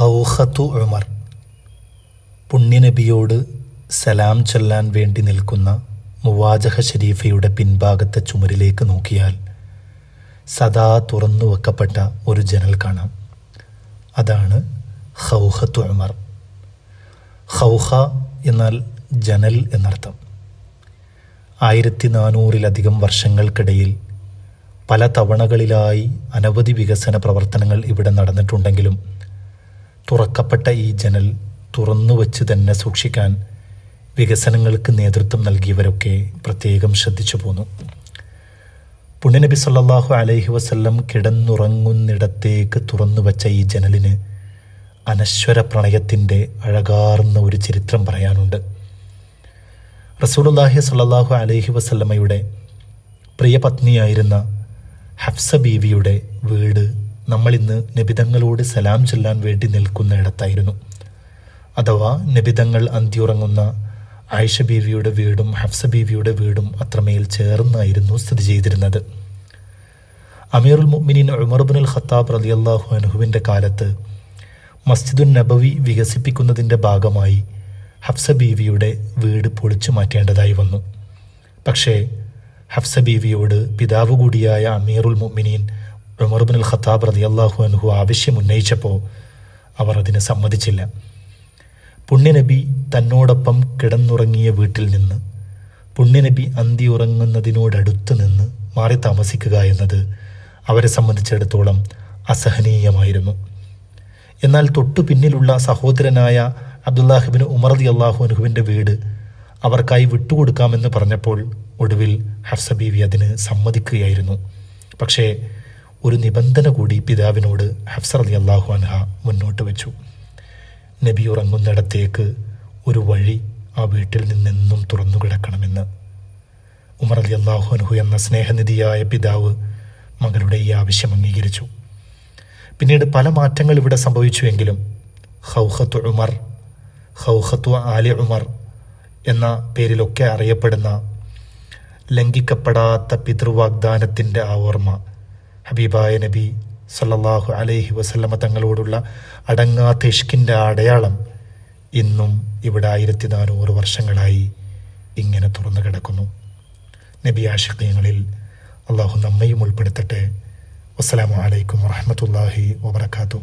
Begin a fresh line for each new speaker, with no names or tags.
ഖൗഖത്തു ഉമർ. പുണ്യനബിയോട് സലാം ചൊല്ലാൻ വേണ്ടി നിൽക്കുന്ന മുവാജഹ ഷരീഫയുടെ പിൻഭാഗത്തെ ചുമരിലേക്ക് നോക്കിയാൽ സദാ തുറന്നു വെക്കപ്പെട്ട ഒരു ജനൽ കാണാം. അതാണ് ഹൗഹത്തു ഉമർ. ഹൗഹ എന്നാൽ ജനൽ എന്നർത്ഥം. ആയിരത്തി നാനൂറിലധികം വർഷങ്ങൾക്കിടയിൽ പല തവണകളിലായി അനവധി വികസന പ്രവർത്തനങ്ങൾ ഇവിടെ നടന്നിട്ടുണ്ടെങ്കിലും തുറക്കപ്പെട്ട ഈ ജനൽ തുറന്നു വച്ച് തന്നെ സൂക്ഷിക്കാൻ വികസനങ്ങൾക്ക് നേതൃത്വം നൽകിയവരൊക്കെ പ്രത്യേകം ശ്രദ്ധിച്ചു പോന്നു. പുണ്യനബി സല്ലാഹു അലൈഹി വസല്ലം കിടന്നുറങ്ങുന്നിടത്തേക്ക് തുറന്നു വച്ച ഈ ജനലിന് അനശ്വര പ്രണയത്തിന്റെ അഴകാർന്ന ഒരു ചരിത്രം പറയാനുണ്ട്. റസൂലുള്ളാഹി സല്ലാഹു അലൈഹി വസല്ലമയുടെ പ്രിയപത്നിയായിരുന്ന ഹഫ്സ ബീവിയുടെ വീട് നമ്മളിന്ന് നബിതങ്ങളോട് സലാം ചൊല്ലാൻ വേണ്ടി നിൽക്കുന്ന ഇടത്തായിരുന്നു അഥവാ നബിതങ്ങൾ അന്തിയുറങ്ങുന്ന ആയിഷ ബീവിയുടെ വീടും ഹഫ്സ ബീവിയുടെ വീടും അത്രമേൽ ചേർന്നായിരുന്നു സ്ഥിതി ചെയ്തിരുന്നത്. അമീറുൽ മുഅ്മിനീൻ ഉമർബുൽ ഖത്താബ് റളിയല്ലാഹു അനഹുവിന്റെ കാലത്ത് മസ്ജിദുൻ നബവി വികസിപ്പിക്കുന്നതിന്റെ ഭാഗമായി ഹഫ്സ ബീവിയുടെ വീട് പൊളിച്ചു മാറ്റേണ്ടതായി വന്നു. പക്ഷേ ഹഫ്സ ബീവിയോട് പിതാവ് കൂടിയായ അമീറുൽ മുഅ്മിനീൻ ഉമർബുൽ ഖത്താബ് റതി അള്ളാഹു അൻഹു ആവശ്യം ഉന്നയിച്ചപ്പോൾ അവർ അതിന് സമ്മതിച്ചില്ല. പുണ്യനബി തന്നോടൊപ്പം കിടന്നുറങ്ങിയ വീട്ടിൽ നിന്ന് പുണ്യനബി അന്തി ഉറങ്ങുന്നതിനോടടുത്ത് നിന്ന് മാറി താമസിക്കുക എന്നത് അവരെ സംബന്ധിച്ചിടത്തോളം അസഹനീയമായിരുന്നു. എന്നാൽ തൊട്ടു പിന്നിലുള്ള സഹോദരനായ അബ്ദുല്ലാഹിബിന് ഉമർ റതി അള്ളാഹു അനുഹുവിന്റെ വീട് അവർക്കായി വിട്ടുകൊടുക്കാമെന്ന് പറഞ്ഞപ്പോൾ ഒടുവിൽ ഹഫ്സ ബീവി അതിന് സമ്മതിക്കുകയായിരുന്നു. പക്ഷേ ഒരു നിബന്ധന കൂടി പിതാവിനോട് ഹഫ്സർ അലി അള്ളാഹു അൻഹ മുന്നോട്ട് വെച്ചു. നബി ഉറങ്ങുന്നിടത്തേക്ക് ഒരു വഴി ആ വീട്ടിൽ നിന്നെന്നും തുറന്നു കിടക്കണമെന്ന്. ഉമർ അലി അള്ളാഹു അൻഹു എന്ന സ്നേഹനിധിയായ പിതാവ് മകളുടെ ഈ ആവശ്യം അംഗീകരിച്ചു. പിന്നീട് പല മാറ്റങ്ങൾ ഇവിടെ സംഭവിച്ചുവെങ്കിലും ഹൗഹത്തു ഉമർ ഹൗഹത്തു ആലി ഉമർ എന്ന പേരിലൊക്കെ അറിയപ്പെടുന്ന ലംഘിക്കപ്പെടാത്ത പിതൃവാഗ്ദാനത്തിന്റെ ആ ഓർമ്മ ഹബീബായ നബി സല്ലാഹു അലൈഹി വസല്ലമ തങ്ങളോടുള്ള അടങ്ങാത്ത ഇഷ്കിന്റെ അടയാളം ഇന്നും ഇവിടെ ആയിരത്തി നാനൂറ് വർഷങ്ങളായി ഇങ്ങനെ തുറന്നു കിടക്കുന്നു. നബി ആഷിഖ്യങ്ങളിൽ അള്ളാഹു നമ്മയും ഉൾപ്പെടുത്തട്ടെ. വസ്സലാമു അലൈക്കും വറഹമത്തല്ലാഹി വബർക്കാത്തു